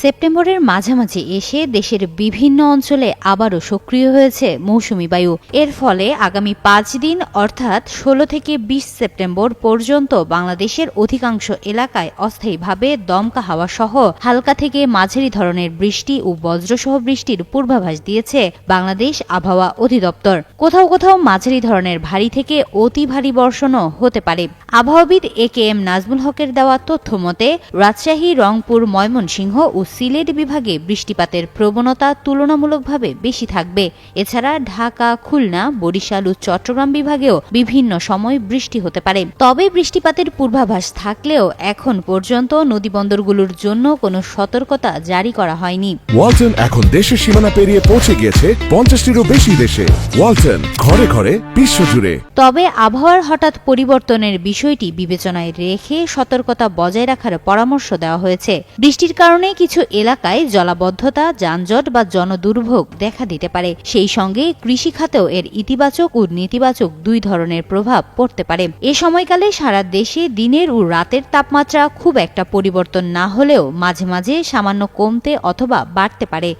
সেপ্টেম্বরের মাঝামাঝি এসে দেশের বিভিন্ন অঞ্চলে আবারও সক্রিয় হয়েছে মৌসুমি বায়ু। এর ফলে আগামী পাঁচ দিন, অর্থাৎ ষোলো থেকে বিশ সেপ্টেম্বর পর্যন্ত বাংলাদেশের অধিকাংশ এলাকায় অস্থায়ীভাবে দমকা হাওয়া সহ হালকা থেকে মাঝারি ধরনের বৃষ্টি ও বজ্রসহ বৃষ্টির পূর্বাভাস দিয়েছে বাংলাদেশ আবহাওয়া অধিদপ্তর। কোথাও কোথাও মাঝারি ধরনের ভারী থেকে অতি ভারী বর্ষণও হতে পারে। আবহাওয়াবিদ এ কে এম নাজমুল হকের দেওয়া তথ্য মতে, রাজশাহী, রংপুর, ময়মনসিংহ ও সিলেট বিভাগে বৃষ্টিপাতের প্রবণতা তুলনামূলকভাবে বেশি থাকবে। এছাড়া ঢাকা খুলনা বরিশাল ও চট্টগ্রাম বিভাগেও বিভিন্ন সময় বৃষ্টি হতে পারে। তবে বৃষ্টিপাতের পূর্বাভাস থাকলেও এখন পর্যন্ত নদীবন্দরগুলোর জন্য কোনো সতর্কতা জারি করা হয়নি। ওয়ালটন এখন দেশের সীমানা পেরিয়ে পৌঁছে গিয়েছে পঞ্চাশটিরও বেশি দেশে। ওয়ালটন ঘরে ঘরে বিশ্বজুড়ে। তবে আবহাওয়ার হঠাৎ পরিবর্তনের বিষয়টি বিবেচনায় রেখে সতর্কতা বজায় রাখার পরামর্শ দেওয়া হয়েছে। বৃষ্টির কারণে কিছু এলাকায় জলাবদ্ধতা, যানজট বা জনদুর্ভোগ দেখা দিতে পারে। সেই সঙ্গে কৃষি খাতেও এর ইতিবাচক ও নেতিবাচক দুই ধরনের প্রভাব পড়তে পারে। এ সময়কালে সারা দেশে দিনের ও রাতের তাপমাত্রা খুব একটা পরিবর্তন না হলেও মাঝে মাঝে সামান্য কমতে অথবা বাড়তে পারে।